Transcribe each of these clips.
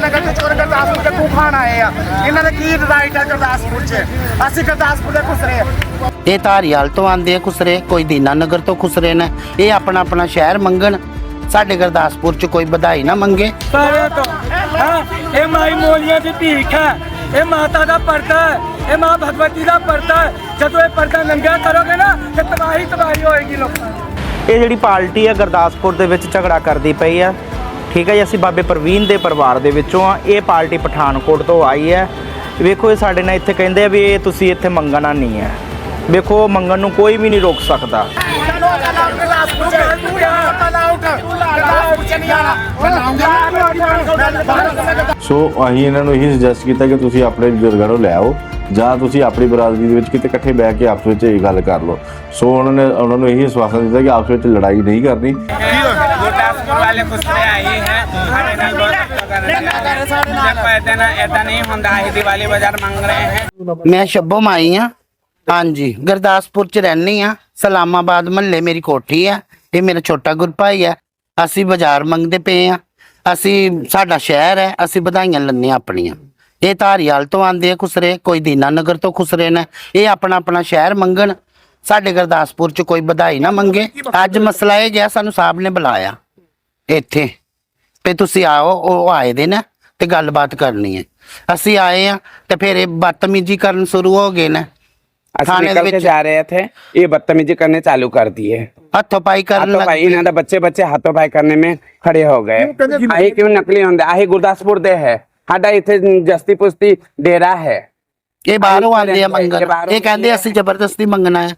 ਨਗਰ ਦੇ ਚੋਰ ਗੁਰਦਾਸਪੁਰ ਦੇ ਖੂਹ ਖਾਣ ਆਏ ਆ। ਇਹਨਾਂ ਦਾ ਕੀ ਰਾਈਟ ਹੈ ਗੁਰਦਾਸਪੁਰ 'ਚ? ਅਸੀਂ ਗੁਰਦਾਸਪੁਰ ਦੇ ਖੁਸਰੇ ਆ। ਇਹ ਧਾਰੀਵਾਲ ਤੋਂ ਆਂਦੇ ਆ ਖੁਸਰੇ ਕੋਈ ਦੀਨਾ ਨਗਰ ਤੋਂ ਖੁਸਰੇ ਨੇ। ਇਹ ਆਪਣਾ ਆਪਣਾ ਸ਼ਹਿਰ ਮੰਗਣ। ਸਾਡੇ ਗੁਰਦਾਸਪੁਰ ਚ ਕੋਈ ਵਧਾਈ ਨਾ ਮੰਗੇ। ਸਾਰਿਆਂ ਤੋਂ ਹਾਂ ਇਹ ਮਾਈ ਮੋਲੀਆਂ ਦੀ ਭੀਖ ਹੈ। ਇਹ ਮਾਤਾ ਦਾ ਪਰਦਾ ਹੈ। ਇਹ ਮਾਂ ਭਗਵਤੀ ਦਾ ਪਰਦਾ ਹੈ। ਜਦੋਂ ਇਹ ਪਰਦਾ ਨੰਗਾ ਕਰੋਗੇ ਨਾ ਤੇ ਤਬਾਹੀ ਤਬਾਹੀ ਹੋਏਗੀ ਲੋਕਾਂ ਦੀ। ਇਹ ਜਿਹੜੀ ਪਾਰਟੀ ਹੈ ਗੁਰਦਾਸਪੁਰ ਦੇ ਵਿੱਚ ਝਗੜਾ ਕਰਦੀ ਪਈ ਆ। ਠੀਕ ਹੈ ਜੀ, ਅਸੀਂ ਬਾਬੇ ਪ੍ਰਵੀਨ ਦੇ ਪਰਿਵਾਰ ਦੇ ਵਿੱਚੋਂ ਆ ਇਹ ਪਾਰਟੀ ਪਠਾਨਕੋਟ ਤੋਂ ਆਈ ਹੈ। ਵੇਖੋ, ਇਹ ਸਾਡੇ ਨਾਲ ਇੱਥੇ ਕਹਿੰਦੇ ਆ ਵੀ ਇਹ ਤੁਸੀਂ ਇੱਥੇ ਮੰਗਣਾ ਨਹੀਂ ਹੈ। ਵੇਖੋ ਮੰਗਣ ਨੂੰ ਕੋਈ ਵੀ ਨਹੀਂ ਰੋਕ ਸਕਦਾ। ਸੋ ਅਸੀਂ ਇਹਨਾਂ ਨੂੰ ਇਹੀ ਸੁਜੈਸਟ ਕੀਤਾ ਕਿ ਤੁਸੀਂ ਆਪਣੇ ਬਜ਼ੁਰਗਾਂ ਲੈ ਆਓ ਜਾਂ ਤੁਸੀਂ ਆਪਣੀ ਬਰਾਦਰੀ ਦੇ ਵਿੱਚ ਕਿਤੇ ਇਕੱਠੇ ਬਹਿ ਕੇ ਆਪਸ ਵਿੱਚ ਇਹ ਗੱਲ ਕਰ ਲਓ। ਸੋ ਉਹਨਾਂ ਨੇ ਉਹਨਾਂ ਨੂੰ ਇਹੀ ਆਸ਼ਵਾਸਨ ਦਿੱਤਾ ਕਿ ਆਪਸ ਵਿੱਚ ਲੜਾਈ ਨਹੀਂ ਕਰਨੀ। ਗੁਰਦਾਸਪੁਰ ਵਾਲੇ ਖੁਸਰੇ ਆਏ ਹੈ। ਸਾਡੇ ਨਾਲ ਬਹੁਤ ਅੱਛਾ ਕਰ ਰਹੇ ਏਦਾਂ ਨਾ ਏਦਾਂ ਨਹੀਂ ਹੁੰਦਾ ਇਹ ਦੀਵਾਲੀ ਬਾਜ਼ਾਰ ਮੰਗ ਰਹੇ ਹੈ। ਮੈਂ ਸ਼ੱਭੋ ਮਾਈ ਆ ਹਾਂਜੀ ਗੁਰਦਾਸਪੁਰ ਚ ਰਹਿਣੀ ਆ ਸਲਾਮਾਬਾਦ ਮਹੱਲੇ ਮੇਰੀ ਕੋਠੀ ਆ ਇਹ ਮੇਰਾ ਛੋਟਾ ਗੁਰਭਾਈ ਆ ਅਸੀਂ ਬਾਜ਼ਾਰ ਮੰਗਦੇ ਪਏ ਆ ਅਸੀਂ ਸਾਡਾ ਸ਼ਹਿਰ ਹੈ। ਅਸੀਂ ਵਧਾਈਆਂ ਹਾਂ ਆਪਣੀਆਂ। ਇਹ ਧਾਰੀਵਾਲ ਤੋਂ ਆਂਦੇ ਆ ਖੁਸਰੇ। ਕੋਈ ਦੀਨਾ ਨਗਰ ਤੋਂ ਖੁਸਰੇ ਨੇ। ਇਹ ਆਪਣਾ ਆਪਣਾ ਸ਼ਹਿਰ ਮੰਗਣ। ਸਾਡੇ ਗੁਰਦਾਸਪੁਰ ਚ ਕੋਈ ਵਧਾਈ ਨਾ ਮੰਗੇ ਅੱਜ ਮਸਲਾ ਇਹ ਜਿਹਾ ਸਾਨੂੰ ਸਾਹਿਬ ਨੇ ਬੁਲਾਇਆ ਇੱਥੇ ਤੇ ਤੁਸੀਂ ਆਓ ਉਹ ਆਏ ਦੇ ਨਾ ਤੇ ਗੱਲਬਾਤ ਕਰਨੀ ਹੈ ਅਸੀਂ ਆਏ ਆ ਤੇ ਫਿਰ ਇਹ ਬਦਤਮੀਜੀ ਕਰਨ ਸ਼ੁਰੂ ਹੋ ਗਏ ਨੇ ਅਸੀਂ ਥਾਣੇ ਦੇ ਨਿਕਲ ਕੇ ਵਿੱਚ ਜਾ ਰਹੇ थे ये बदतमीजी करने चालू कर दिए ਹੱਥੋਂ ਪਾਈ ਕਰਨ हाथों ਲੱਗ भाई ਪਏ। इन्होंने बच्चे बच्चे हाथों भाई करने में खड़े हो गए आही क्यों नकली होंगे आही गुरदासपुर दे है ਸਾਡਾ ਇੱਥੇ ਜਸਤੀ ਪੁਸਤੀ ਡੇਰਾ ਹੈ ਇਹ ਬਾਹਰੋਂ ਆਉਂਦੇ ਆ ਇਹ ਮੰਗਣ। ਇਹ ਕਹਿੰਦੇ ਅਸੀਂ ਜ਼ਬਰਦਸਤੀ ਮੰਗਣਾ ਹੈ।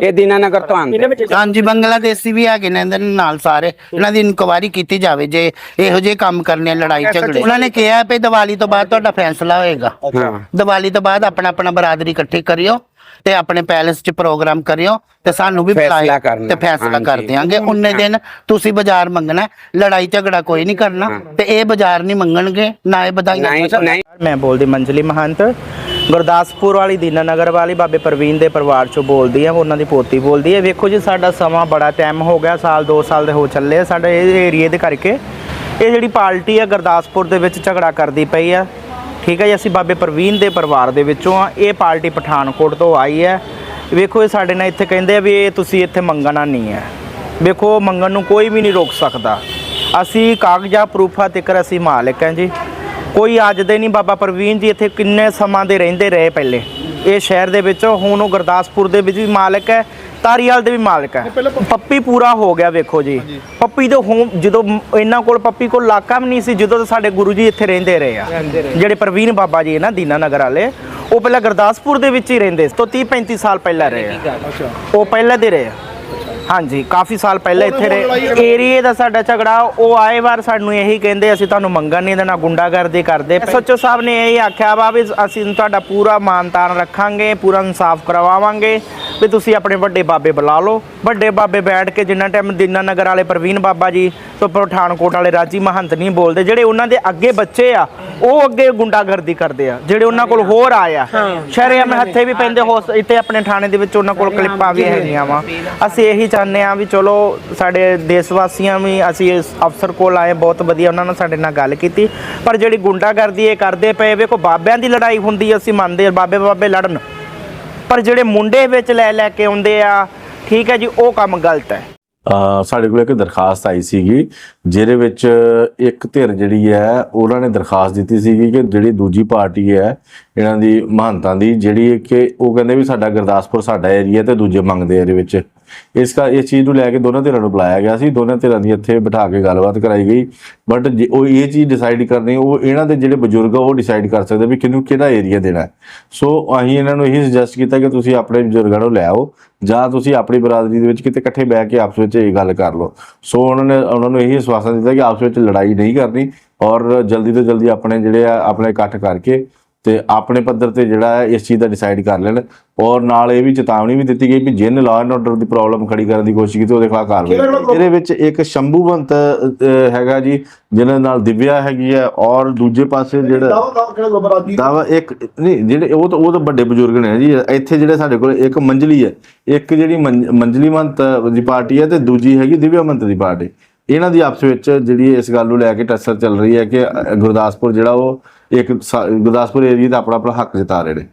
ਇਹ ਦੀਨਾਨਗਰ ਤੋਂ ਆਉਂਦੇ ਹਾਂਜੀ ਬੰਗਲਾਦੇਸ਼ੀ ਵੀ ਹੈਗੇ ਨੇ ਇਹਨਾਂ ਦੇ ਨਾਲ ਸਾਰੇ। ਇਹਨਾਂ ਦੀ ਇਨਕੁਆਇਰੀ ਕੀਤੀ ਜਾਵੇ ਜੇ ਇਹੋ ਜਿਹੇ ਕੰਮ ਕਰਨੇ ਆ, ਲੜਾਈ ਝਗੜੇ। ਉਹਨਾਂ ਨੇ ਕਿਹਾ ਵੀ ਦੀਵਾਲੀ ਤੋਂ ਬਾਅਦ ਤੁਹਾਡਾ ਫੈਸਲਾ ਹੋਏਗਾ। ਦੀਵਾਲੀ ਤੋਂ ਬਾਅਦ ਆਪਣਾ ਆਪਣਾ ਬਰਾਦਰੀ ਇਕੱਠੀ ਕਰਿਓ ਤੇ ਆਪਣੇ ਪੈਲੇਸ 'ਚ ਪ੍ਰੋਗਰਾਮ ਕਰਿਓ ਤੇ ਸਾਨੂੰ ਵੀ ਫੈਸਲਾ ਕਰਨਾ। ਤੇ ਫੈਸਲਾ। ਕਰ ਦਿਆਂਗੇ। ਉਨੇ ਦਿਨ ਤੁਸੀਂ ਬਾਜ਼ਾਰ ਮੰਗਣਾ ਲੜਾਈ ਝਗੜਾ ਕੋਈ ਨਹੀਂ ਕਰਨਾ ਤੇ ਇਹ ਬਾਜ਼ਾਰ ਨਹੀਂ ਮੰਗਣਗੇ ਨਾ ਇਹ ਨਹੀਂ। ਮੈਂ ਬੋਲਦੀ ਮੰਜਲੀ ਮਹੰਤ। ਗੁਰਦਾਸਪੁਰ ਵਾਲੀ, ਦੀਨਾਨਗਰ ਵਾਲੀ, ਬਾਬੇ ਪ੍ਰਵੀਨ ਦੇ ਪਰਿਵਾਰ ਚੋਂ ਬੋਲਦੀ ਆ, ਉਹਨਾਂ ਦੀ ਪੋਤੀ ਬੋਲਦੀ ਹੈ ਵੇਖੋ ਜੀ, ਸਾਡਾ ਸਮਾਂ ਬੜਾ ਟਾਈਮ ਹੋ ਗਿਆ, ਸਾਲ 2 ਸਾਲ ਦੇ ਹੋ ਚੱਲੇ ਆ। ਸਾਡੇ ਇਹ ਏਰੀਏ ਦੇ ਕਰਕੇ ਇਹ ਜਿਹੜੀ ਪਾਰਟੀ ਆ, ਗੁਰਦਾਸਪੁਰ ਦੇ ਵਿੱਚ ਝਗੜਾ ਕਰਦੀ ਪਈ ਆ। ਠੀਕ ਹੈ ਜੀ, ਅਸੀਂ ਬਾਬੇ ਪ੍ਰਵੀਨ ਦੇ ਪਰਿਵਾਰ ਦੇ ਵਿੱਚੋਂ ਆ। ਇਹ ਪਾਰਟੀ ਪਠਾਨਕੋਟ ਤੋਂ ਆਈ ਹੈ ਵੇਖੋ, ਇਹ ਸਾਡੇ ਨਾਲ ਇੱਥੇ ਕਹਿੰਦੇ ਆ ਵੀ ਇਹ ਤੁਸੀਂ ਇੱਥੇ ਮੰਗਣਾ ਨਹੀਂ ਹੈ ਵੇਖੋ, ਮੰਗਣ ਨੂੰ ਕੋਈ ਵੀ ਨਹੀਂ ਰੋਕ ਸਕਦਾ। ਅਸੀਂ ਕਾਗਜ਼ਾਂ ਪ੍ਰੂਫਾਂ ਤੱਕ ਅਸੀਂ ਮਾਲਕ ਹਾਂ ਜੀ। ਕੋਈ ਅੱਜ ਦੇ ਨਹੀਂ ਬਾਬਾ ਪ੍ਰਵੀਨ ਜੀ ਇੱਥੇ ਕਿੰਨੇ ਸਮਾਂ ਦੇ ਰਹਿੰਦੇ ਰਹੇ ਪਹਿਲੇ। ਇਹ ਸ਼ਹਿਰ ਦੇ ਵਿੱਚ ਹੁਣ ਉਹ ਗੁਰਦਾਸਪੁਰ ਦੇ ਵਿੱਚ ਵੀ ਮਾਲਕ ਹੈ ਤਾਰੀਵਾਲ ਦੇ ਵੀ ਮਾਲਕ ਹੈ। ਪੱਪੀ ਪੂਰਾ ਹੋ ਗਿਆ ਵੇਖੋ ਜੀ। ਪੱਪੀ ਦੇ ਹੁਣ ਜਦੋਂ ਇਹਨਾਂ ਕੋਲ ਪੱਪੀ ਕੋਲ ਇਲਾਕਾ ਵੀ ਨਹੀਂ ਸੀ ਜਦੋਂ ਤੋਂ ਸਾਡੇ ਗੁਰੂ ਜੀ ਇੱਥੇ ਰਹਿੰਦੇ ਰਹੇ ਆ। ਜਿਹੜੇ ਪ੍ਰਵੀਨ ਬਾਬਾ ਜੀ ਨਾ ਦੀਨਾ ਨਗਰ ਵਾਲੇ ਉਹ ਪਹਿਲਾਂ ਗੁਰਦਾਸਪੁਰ ਦੇ ਵਿੱਚ ਹੀ ਰਹਿੰਦੇ ਸੀ ਤੋਂ 30 35 ਸਾਲ ਪਹਿਲਾਂ ਰਹੇ ਆ। ਉਹ ਪਹਿਲਾਂ ਦੇ ਰਹੇ ਆ। ਹਾਂਜੀ ਕਾਫੀ ਸਾਲ ਪਹਿਲਾਂ ਇੱਥੇ ਰਹੇ ਏਰੀਏ ਦਾ ਸਾਡਾ ਝਗੜਾ ਉਹ ਆਏ ਵਾਰ ਸਾਨੂੰ ਇਹੀ ਕਹਿੰਦੇ ਅਸੀਂ ਤੁਹਾਨੂੰ ਮੰਗਣ ਨਹੀਂ ਦੇਣਾ ਗੁੰਡਾਗਰਦੀ ਕਰਦੇ ਸੱਚੋ ਸਾਹਿਬ ਨੇ ਇਹੀ ਆਖਿਆ ਵਾ ਵੀ ਅਸੀਂ ਤੁਹਾਡਾ ਪੂਰਾ ਮਾਨਤਾਨ ਰੱਖਾਂਗੇ ਪੂਰਾ ਇਨਸਾਫ ਕਰਵਾਵਾਂਗੇ ਵੀ ਤੁਸੀਂ ਆਪਣੇ ਵੱਡੇ ਬਾਬੇ ਬੁਲਾ ਲਓ। ਵੱਡੇ ਬਾਬੇ ਬੈਠ ਕੇ ਜਿੰਨਾ ਟਾਈਮ ਦੀਨਾ ਨਗਰ ਵਾਲੇ ਪ੍ਰਵੀਨ ਬਾਬਾ ਜੀ ਤੋਂ ਪਠਾਨਕੋਟ ਵਾਲੇ ਰਾਜੀ ਮਹੰਤ ਨਹੀਂ ਬੋਲਦੇ ਜਿਹੜੇ ਉਹਨਾਂ ਦੇ ਅੱਗੇ ਬੱਚੇ ਆ ਉਹ ਅੱਗੇ ਗੁੰਡਾਗਰਦੀ ਕਰਦੇ ਆ ਜਿਹੜੇ ਉਹਨਾਂ ਕੋਲ ਹੋਰ ਆਇਆ ਸ਼ਹਿਰੇ ਮੈਂ ਹੱਥੇ ਵੀ ਪੈਂਦੇ ਹੋ। ਇੱਥੇ ਆਪਣੇ ਥਾਣੇ ਦੇ ਵਿੱਚ ਉਹਨਾਂ ਕੋਲ ਕਲਿੱਪਾਂ ਵੀ ਹੈਗੀਆਂ ਵਾ। ਅਸੀਂ ਇਹੀ ਚਾਹੁੰਦੇ ਆ ਵੀ ਚਲੋ ਸਾਡੇ ਦੇਸ਼ ਵਾਸੀਆਂ ਵੀ ਅਸੀਂ ਇਸ ਅਫਸਰ ਕੋਲ ਆਏ ਬਹੁਤ ਵਧੀਆ ਉਹਨਾਂ ਨੇ ਸਾਡੇ ਨਾਲ ਗੱਲ ਕੀਤੀ। ਪਰ ਜਿਹੜੀ ਗੁੰਡਾਗਰਦੀ ਇਹ ਕਰਦੇ ਪਏ ਵੇਖੋ ਬਾਬਿਆਂ ਦੀ ਲੜਾਈ ਹੁੰਦੀ ਅਸੀਂ ਮੰਨਦੇ ਆ ਬਾਬੇ ਬਾਬੇ ਲੜਨ। ਪਰ ਜਿਹੜੇ ਮੁੰਡੇ ਵਿੱਚ ਲੈ ਲੈ ਕੇ ਆਉਂਦੇ ਆ ਠੀਕ ਹੈ ਜੀ ਉਹ ਕੰਮ ਗਲਤ ਹੈ। ਸਾਡੇ ਕੋਲ ਇੱਕ ਦਰਖਾਸਤ ਆਈ ਸੀਗੀ, ਜਿਹਦੇ ਵਿੱਚ ਇੱਕ ਧਿਰ ਜਿਹੜੀ ਹੈ, ਉਹਨਾਂ ਨੇ ਦਰਖਾਸਤ ਦਿੱਤੀ ਸੀਗੀ ਕਿ ਜਿਹੜੀ ਦੂਜੀ ਪਾਰਟੀ ਹੈ ਇਹਨਾਂ ਦੀ ਮਹਾਨਤਾ ਦੀ, ਜਿਹੜੀ ਕਿ ਉਹ ਕਹਿੰਦੇ ਵੀ ਸਾਡਾ ਗੁਰਦਾਸਪੁਰ ਸਾਡਾ ਏਰੀਆ ਤੇ ਦੂਜੇ ਮੰਗਦੇ ਆ ਇਹਦੇ ਵਿੱਚ। ਇਸ ਕਾ, ਇਸ ਚੀਜ਼ ਨੂੰ ਲੈ ਕੇ ਦੋਨਾਂ ਧਿਰਾਂ ਨੂੰ ਬੁਲਾਇਆ ਗਿਆ ਸੀ। ਦੋਨਾਂ ਧਿਰਾਂ ਦੀ ਇੱਥੇ ਬਿਠਾ ਕੇ ਗੱਲਬਾਤ ਕਰਾਈ ਗਈ। ਬਟ ਉਹ ਇਹ ਚੀਜ਼ ਡਿਸਾਈਡ ਕਰਨੀ, ਉਹ ਇਹਨਾਂ ਦੇ ਜਿਹੜੇ ਬਜ਼ੁਰਗ ਆ, ਉਹ ਡਿਸਾਈਡ ਕਰ ਸਕਦੇ ਵੀ ਕਿਹਨੂੰ ਕਿਹੜਾ ਏਰੀਆ ਦੇਣਾ ਸੋ ਅਸੀਂ ਇਹਨਾਂ ਨੂੰ ਇਹੀ ਸੁਜੈਸਟ ਕੀਤਾ ਕਿ ਤੁਸੀਂ ਆਪਣੇ ਬਜ਼ੁਰਗਾਂ ਨੂੰ ਲੈ ਆਓ, ਜਾਂ ਤੁਸੀਂ ਆਪਣੀ ਬਰਾਦਰੀ ਦੇ ਵਿੱਚ ਕਿਤੇ ਇਕੱਠੇ ਬਹਿ ਕੇ ਆਪਸ ਵਿੱਚ ਇਹ ਗੱਲ ਕਰ ਲਓ। ਸੋ ਉਹਨਾਂ ਨੇ, ਉਹਨਾਂ ਨੂੰ ਇਹੀ ਆਸ਼ਵਾਸਨ ਦਿੱਤਾ ਕਿ ਆਪਸ ਵਿੱਚ ਲੜਾਈ ਨਹੀਂ ਕਰਨੀ ਔਰ ਜਲਦੀ ਤੋਂ ਜਲਦੀ ਆਪਣੇ ਜਿਹੜੇ ਆ, ਆਪਣੇ ਇਕੱਠ ਕਰਕੇ ਤੇ ਆਪਣੇ ਪੱਧਰ ਤੇ ਜਿਹੜਾ ਇਸ ਚੀਜ਼ ਦਾ ਡਿਸਾਈਡ ਕਰ ਲੈਣ। ਔਰ ਨਾਲ ਇਹ ਵੀ ਚੇਤਾਵਨੀ ਵੀ ਦਿੱਤੀ ਗਈ ਵੀ ਜਿਨ ਲਾਅ ਐਂਡ ਆਰਡਰ ਦੀ ਪ੍ਰੋਬਲਮ ਖੜੀ ਕਰਨ ਦੀ ਕੋਸ਼ਿਸ਼ ਕੀਤੀ ਉਹਦੇ ਖਿਲਾਫ ਕਾਰਵਾਈ ਇਹਦੇ ਵਿੱਚ ਇੱਕ ਸ਼ੰਭੂਵੰਤ ਹੈਗਾ ਜੀ ਜਿਹਨਾਂ ਨਾਲ ਦਿਵਿਆ ਹੈਗੀ ਹੈ ਔਰ ਦੂਜੇ ਪਾਸੇ ਜਿਹੜਾ ਦਾਵਾ ਇੱਕ ਨਹੀਂ ਜਿਹੜੇ ਉਹ ਤਾਂ ਉਹ ਤਾਂ ਵੱਡੇ ਬਜ਼ੁਰਗ ਨੇ ਜੀ। ਇੱਥੇ ਜਿਹੜੇ ਸਾਡੇ ਕੋਲ ਇੱਕ ਮੰਜਲੀ ਹੈ। ਇੱਕ ਜਿਹੜੀ ਮੰਜ- ਮੰਜਲੀ ਮੰਤ ਦੀ ਪਾਰਟੀ ਹੈ ਤੇ ਦੂਜੀ ਹੈਗੀ ਦਿਵਿਆ ਮੰਤ ਦੀ ਪਾਰਟੀ। ਇਹਨਾਂ ਦੀ ਆਪਸ ਵਿੱਚ ਜਿਹੜੀ ਇਸ ਗੱਲ ਨੂੰ ਲੈ ਕੇ ਟੱਸਰ ਚੱਲ ਰਹੀ ਹੈ ਕਿ ਗੁਰਦਾਸਪੁਰ ਜਿਹੜਾ ਉਹ ਇੱਕ ਸਾ- ਗੁਰਦਾਸਪੁਰ ਏਰੀਆ ਦਾ ਆਪਣਾ ਆਪਣਾ ਹੱਕ ਜਤਾ ਰਹੇ ਨੇ।